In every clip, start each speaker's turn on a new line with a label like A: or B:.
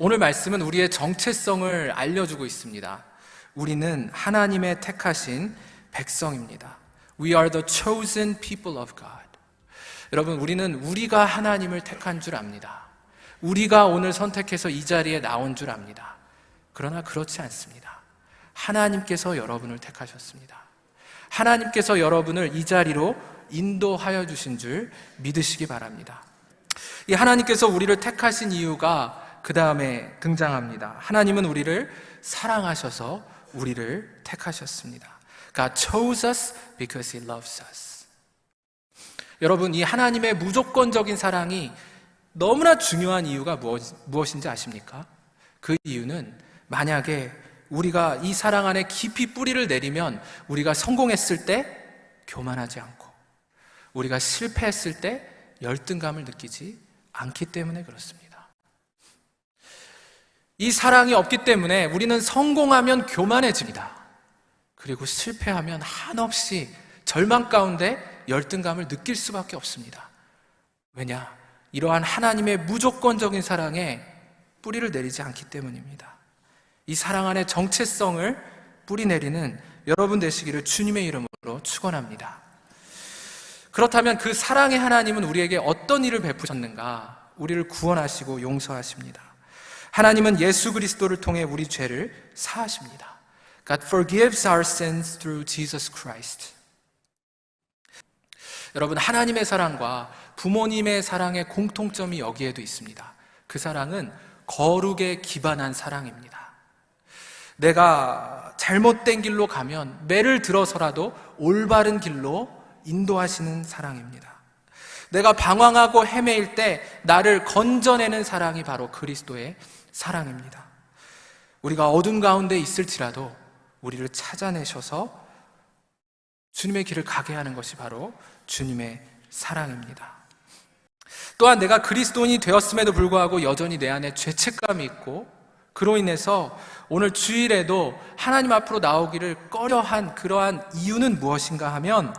A: 오늘 말씀은 우리의 정체성을 알려주고 있습니다. 우리는 하나님의 택하신 백성입니다. We are the chosen people of God. 여러분, 우리는 우리가 하나님을 택한 줄 압니다. 우리가 오늘 선택해서 이 자리에 나온 줄 압니다. 그러나 그렇지 않습니다. 하나님께서 여러분을 택하셨습니다. 하나님께서 여러분을 이 자리로 인도하여 주신 줄 믿으시기 바랍니다. 이 하나님께서 우리를 택하신 이유가 그 다음에 등장합니다. 하나님은 우리를 사랑하셔서 우리를 택하셨습니다. God chose us because He loves us. 여러분, 이 하나님의 무조건적인 사랑이 너무나 중요한 이유가 무엇, 무엇인지 아십니까? 그 이유는 만약에 우리가 이 사랑 안에 깊이 뿌리를 내리면 우리가 성공했을 때 교만하지 않고 우리가 실패했을 때 열등감을 느끼지 않기 때문에 그렇습니다. 이 사랑이 없기 때문에 우리는 성공하면 교만해집니다. 그리고 실패하면 한없이 절망 가운데 열등감을 느낄 수밖에 없습니다. 왜냐? 이러한 하나님의 무조건적인 사랑에 뿌리를 내리지 않기 때문입니다. 이 사랑 안에 정체성을 뿌리 내리는 여러분 되시기를 주님의 이름으로 축원합니다. 그렇다면 그 사랑의 하나님은 우리에게 어떤 일을 베푸셨는가? 우리를 구원하시고 용서하십니다. 하나님은 예수 그리스도를 통해 우리 죄를 사하십니다. God forgives our sins through Jesus Christ. 여러분, 하나님의 사랑과 부모님의 사랑의 공통점이 여기에도 있습니다. 그 사랑은 거룩에 기반한 사랑입니다. 내가 잘못된 길로 가면 매를 들어서라도 올바른 길로 인도하시는 사랑입니다. 내가 방황하고 헤매일 때 나를 건져내는 사랑이 바로 그리스도의 사랑입니다. 우리가 어둠 가운데 있을지라도 우리를 찾아내셔서 주님의 길을 가게 하는 것이 바로 주님의 사랑입니다. 또한 내가 그리스도인이 되었음에도 불구하고 여전히 내 안에 죄책감이 있고 그로 인해서 오늘 주일에도 하나님 앞으로 나오기를 꺼려한 그러한 이유는 무엇인가 하면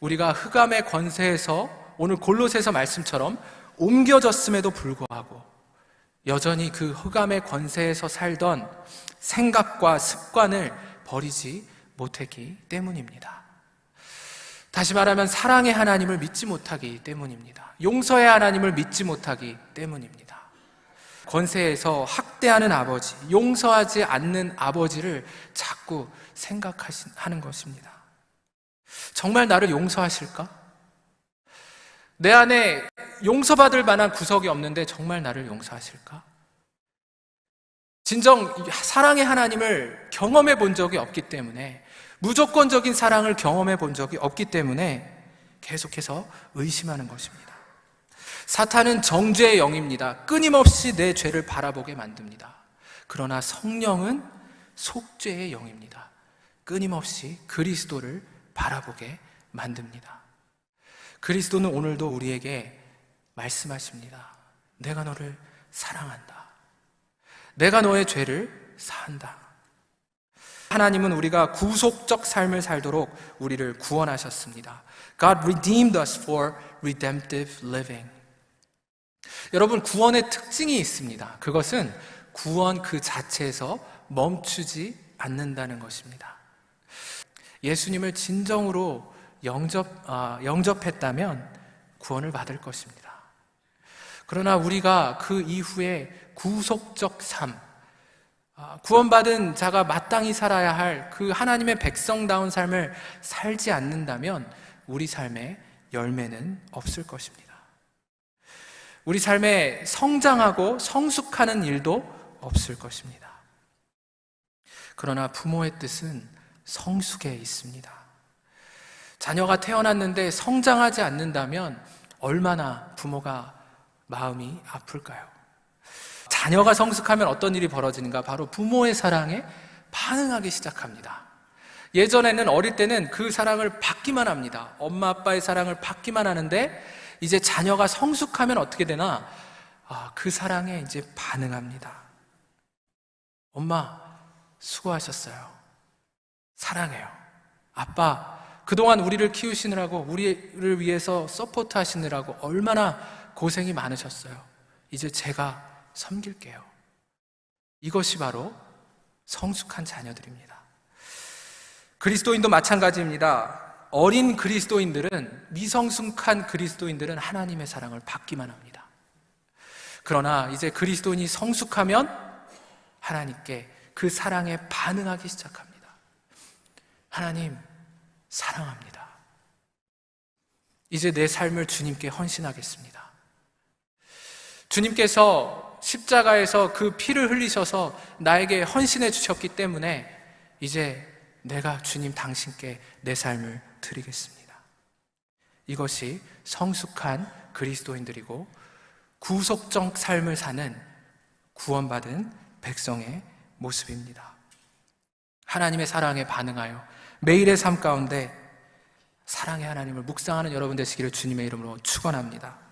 A: 우리가 흑암의 권세에서 오늘 골로새서 말씀처럼 옮겨졌음에도 불구하고 여전히 그 흑암의 권세에서 살던 생각과 습관을 버리지 못했기 때문입니다. 다시 말하면 사랑의 하나님을 믿지 못하기 때문입니다. 용서의 하나님을 믿지 못하기 때문입니다. 권세에서 학대하는 아버지, 용서하지 않는 아버지를 자꾸 생각하는 것입니다. 정말 나를 용서하실까? 내 안에 용서받을 만한 구석이 없는데 정말 나를 용서하실까? 진정 사랑의 하나님을 경험해 본 적이 없기 때문에 무조건적인 사랑을 경험해 본 적이 없기 때문에 계속해서 의심하는 것입니다. 사탄은 정죄의 영입니다. 끊임없이 내 죄를 바라보게 만듭니다. 그러나 성령은 속죄의 영입니다. 끊임없이 그리스도를 바라보게 만듭니다. 그리스도는 오늘도 우리에게 말씀하십니다. 내가 너를 사랑한다. 내가 너의 죄를 사한다. 하나님은 우리가 구속적 삶을 살도록 우리를 구원하셨습니다. God redeemed us for redemptive living. 여러분, 구원의 특징이 있습니다. 그것은 구원 그 자체에서 멈추지 않는다는 것입니다. 예수님을 진정으로 영접, 아, 영접했다면 구원을 받을 것입니다. 그러나 우리가 그 이후에 구속적 삶, 아, 구원받은 자가 마땅히 살아야 할 그 하나님의 백성다운 삶을 살지 않는다면 우리 삶에 열매는 없을 것입니다. 우리 삶에 성장하고 성숙하는 일도 없을 것입니다. 그러나 부모의 뜻은 성숙에 있습니다. 자녀가 태어났는데 성장하지 않는다면 얼마나 부모가 마음이 아플까요? 자녀가 성숙하면 어떤 일이 벌어지는가? 바로 부모의 사랑에 반응하기 시작합니다. 예전에는 어릴 때는 그 사랑을 받기만 합니다. 엄마 아빠의 사랑을 받기만 하는데 이제 자녀가 성숙하면 어떻게 되나? 아, 그 사랑에 이제 반응합니다. 엄마 수고하셨어요. 사랑해요. 아빠 그동안 우리를 키우시느라고 우리를 위해서 서포트 하시느라고 얼마나 고생이 많으셨어요. 이제 제가 섬길게요. 이것이 바로 성숙한 자녀들입니다. 그리스도인도 마찬가지입니다. 어린 그리스도인들은 미성숙한 그리스도인들은 하나님의 사랑을 받기만 합니다. 그러나 이제 그리스도인이 성숙하면 하나님께 그 사랑에 반응하기 시작합니다. 하나님 사랑합니다. 이제 내 삶을 주님께 헌신하겠습니다. 주님께서 십자가에서 그 피를 흘리셔서 나에게 헌신해 주셨기 때문에 이제 내가 주님 당신께 내 삶을 드리겠습니다. 이것이 성숙한 그리스도인들이고 구속적 삶을 사는 구원받은 백성의 모습입니다. 하나님의 사랑에 반응하여 매일의 삶 가운데 사랑의 하나님을 묵상하는 여러분 되시기를 주님의 이름으로 축원합니다.